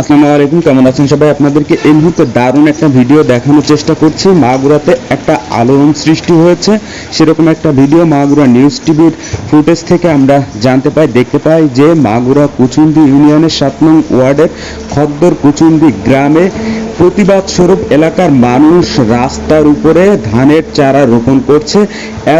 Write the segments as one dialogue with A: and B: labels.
A: আসসালামু আলাইকুম, কেমন আছেন সবাই? আপনাদেরকে এই মুহূর্তে দারুণ একটা ভিডিও দেখানোর চেষ্টা করছি। মাগুরাতে একটা আলোড়ন সৃষ্টি হয়েছে। সেরকম একটা ভিডিও মাগুরা নিউজ টিভির ফুটেজ থেকে আমরা জানতে পাই, দেখতে পাই যে মাগুরা কুচুন্দি ইউনিয়নের সাত নং ওয়ার্ডের খদ্দর কুচুন্দি গ্রামে প্রতিবাদ স্বরূপ এলাকার মানুষ রাস্তার উপরে ধানের চারা রোপণ করছে।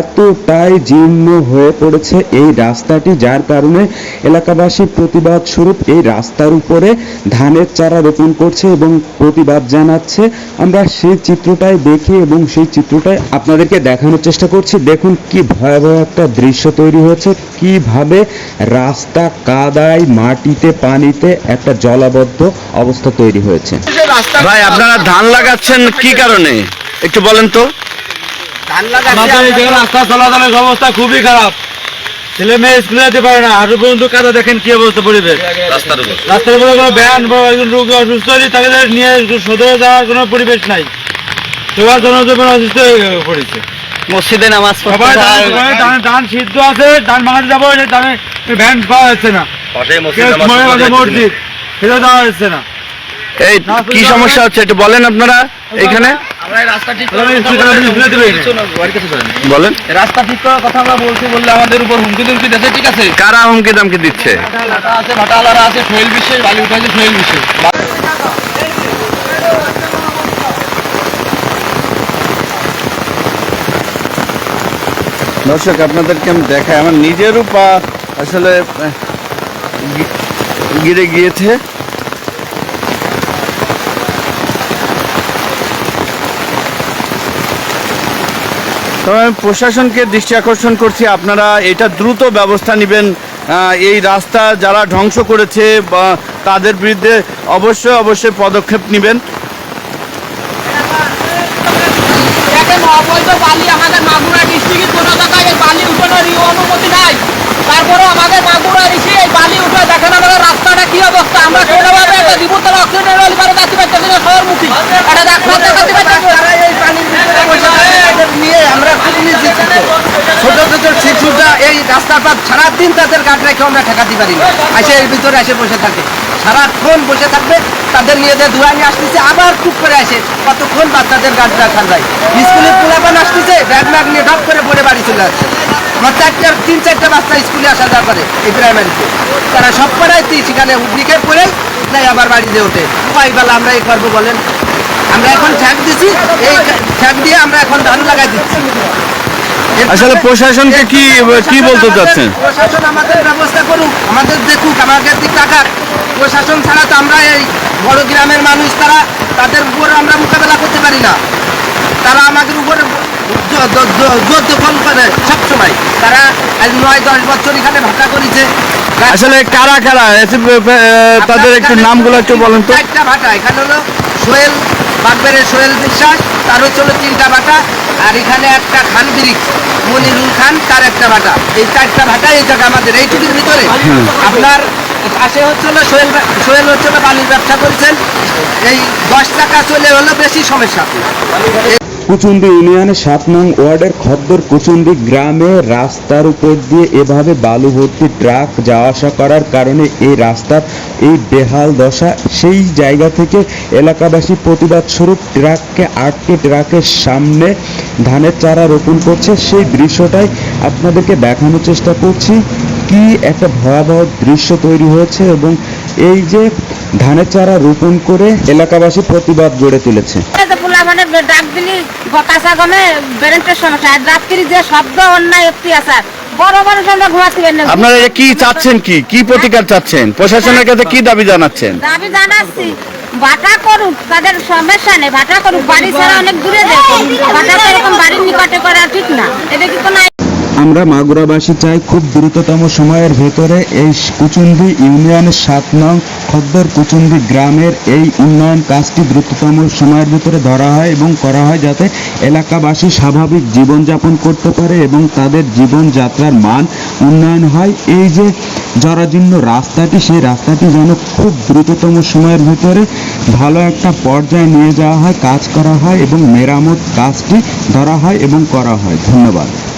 A: এতটাই জীর্ণ হয়ে পড়েছে এই রাস্তাটি, যার কারণে এলাকাবাসী প্রতিবাদ স্বরূপ এই রাস্তার উপরে ধানের চারা রোপণ করছে এবং প্রতিবাদ জানাচ্ছে। আমরা সেই চিত্রটাই দেখি এবং সেই চিত্রটাই আপনাদেরকে দেখানোর চেষ্টা করছি। দেখুন কি ভয়াবহ একটা দৃশ্য তৈরি হয়েছে। কীভাবে রাস্তা কাদায় মাটিতে, পানিতে একটা জলাবদ্ধ অবস্থা তৈরি হয়েছে।
B: ভাই আপনারা ধান লাগাচ্ছেন কি কারণে? একটু বলেন তো।
C: আমাদের রাস্তা চলাচলের অবস্থা খুবই খারাপ। ছেলে মেয়ে স্কুলে যেতে পারে না। হাঁটু পর্যন্ত কাদা দেখেন কি অবস্থা পরিবেশ।
B: রাস্তার উপর।
C: রাস্তার উপরে কোনো ভ্যান বা একজন রোগী অসুস্থ হলে তাকে নিয়ে সদরে যাওয়ার কোনো পরিবেশ নাই। সবার জনজীবন অসুস্থ হয়ে পড়েছে।
B: মসজিদে নামাজ
C: সবাই ধান- সিদ্ধ আছে ধান ভাঙাতে যাব সেই ধানে ভ্যান পাওয়া যাচ্ছে না। মসজিদ সেটা যাচ্ছে না।
B: এই কি সমস্যা হচ্ছে একটু বলেন আপনারা এখানে। বলেন।
D: রাস্তা ঠিক করার কথা আমরা বলছি বললে আমাদের উপর হুমকি দুমকি দিচ্ছে ঠিক আছে?
B: কারা হুমকি দামকি দিচ্ছে?
D: আছে আছে সোহেল বালি সোহেল
B: দর্শক আপনাদেরকে আমি দেখাই আমার নিজেরও পা আসলে গিরে গিয়েছে। তবে আমি প্রশাসনকে দৃষ্টি আকর্ষণ করছি, আপনারা এটা দ্রুত ব্যবস্থা নেবেন। এই রাস্তা যারা ধ্বংস করেছে বা তাদের বিরুদ্ধে অবশ্যই অবশ্যই পদক্ষেপ নেবেন।
D: বালি আমাদের মাগুরা বালি উঠানোর অনুমতি নাই। তারপরেও আমাদের মাগুরা বালি রাস্তাটা কি অবস্থা। আমরা দেখাতে পারতেছি
E: নিয়ে আমরা খুব নিশ্চিত ছোট ছোট শিশুটা এই রাস্তার পর সারাদিন তাদের গাছ রেখে আমরা ঠেকাতে পারি না। এসে এর ভিতরে এসে বসে থাকে। সারাক্ষণ বসে থাকবে, তাদের নিয়ে যে ধুয়া নিয়ে আসতেছে, আবার টুক করে আসে কতক্ষণ বাচ্চাদের গাছ রাখা যায় স্কুলে পোলাপান আসতেছে, ব্যাগ ব্যাগ নিয়ে ঢপ করে পড়ে বাড়ি চলে আসছে। চারটা তিন, চারটা বাচ্চা স্কুলে আসা যাওয়া করে এই প্রাইমারিতে। তারা সব করাই সেখানে উদ্রিকে পড়ে নাই আবার বাড়িতে ওঠে। কয় বেলা আমরা এই করব বলেন? আমরা এখন ঠ্যাক দিছি, এই ঠ্যাক দিয়ে আমরা এখন ধান লাগাই দিচ্ছি।
B: আসলে প্রশাসনকে কি কি বলতে চাচ্ছেন?
E: প্রশাসন আমাদের ব্যবস্থা করুক আমাদের দেখুক আমাদের দিক তাকাক। প্রশাসন ছাড়া তো আমরা এই বড় গ্রামের মানুষ তারা তাদের উপর আমরা মোকাবেলা করতে পারি না। তারা আমাদের উপরে জোর দখল করে সবসময়। তারা আজ নয় দশ বছর এখানে ভাটা করেছে।
B: আসলে কারা কারা? তাদের একটু নামগুলো একটু বলেন তো।
E: একটা ভাটা এখানে হলো সোহেল বাগবেরের সোহেল বিশ্বাস তার হচ্ছে হলো তিনটা ভাটা। আর এখানে একটা খান ব্রিক্স মনিরুল খান তার একটা ভাটা। এই চারটা ভাটা এই জায়গা আমাদের এইটুকুর ভিতরে। আপনার পাশে হচ্ছে না সোহেল সোহেল হচ্ছে না বালির ব্যবসা করেছেন। এই দশ টাকা চলে হলো বেশি সমস্যা।
A: কুচুন্দি ইউনিয়নের সাত নং ওয়ার্ডের খদ্দর কুচুন্দি গ্রামে রাস্তার উপর দিয়ে এভাবে বালু ভর্তি ট্রাক যাওয়া আসা করার কারণে এই রাস্তার এই বেহাল দশা, সেই জায়গা থেকে এলাকাবাসী প্রতিবাদ স্বরূপ ট্রাককে আটকে ট্রাকের সামনে ধানের চারা রোপণ করছে। সেই দৃশ্যটাই আপনাদেরকে দেখানোর চেষ্টা করছি। কি একটা ভয়াবহ দৃশ্য তৈরি হয়েছে এবং এই যে ধানের চারা রোপণ করে এলাকাবাসী প্রতিবাদ গড়ে তুলেছে।
F: মানে ডাক দিলি কাঁচা গমে বেরেন্টের সমস্যা। আর রাত্রি যে শব্দ অন্যায় অত্যাচার বড় মানুষ আমরা ঘুমাতে পারি
B: আপনারা কি চাচ্ছেন কি? কি প্রতিকার চাচ্ছেন? প্রশাসনের কাছে কি দাবি জানাচ্ছেন?
F: দাবি জানাচ্ছি ভাটা করুক তাদের সমস্যা নেই ভাটা করুক বাড়ি ছাড়া অনেক দূরে দেখুন ভাটা তো এরকম বাড়ির নিকটে করা ঠিক না। এটা কি কোনো
A: আমরা মাগুরাবাসী চাই খুব দ্রুততম সময়ের ভেতরে এই কুচুন্দি ইউনিয়নের সাত নং খদ্দর কুচুন্দি গ্রামের এই উন্নয়ন কাজটি দ্রুততম সময়ের ভিতরে ধরা হয় এবং করা হয় যাতে এলাকাবাসী স্বাভাবিক জীবনযাপন করতে পারে এবং তাদের জীবনযাত্রার মান উন্নয়ন হয়। এই যে জরাজীর্ণ রাস্তাটি, সেই রাস্তাটি যেন খুব দ্রুততম সময়ের ভিতরে ভালো একটা পর্যায়ে নিয়ে যাওয়া হয়, কাজ করা হয় এবং মেরামত কাজটি ধরা হয় এবং করা হয়। ধন্যবাদ।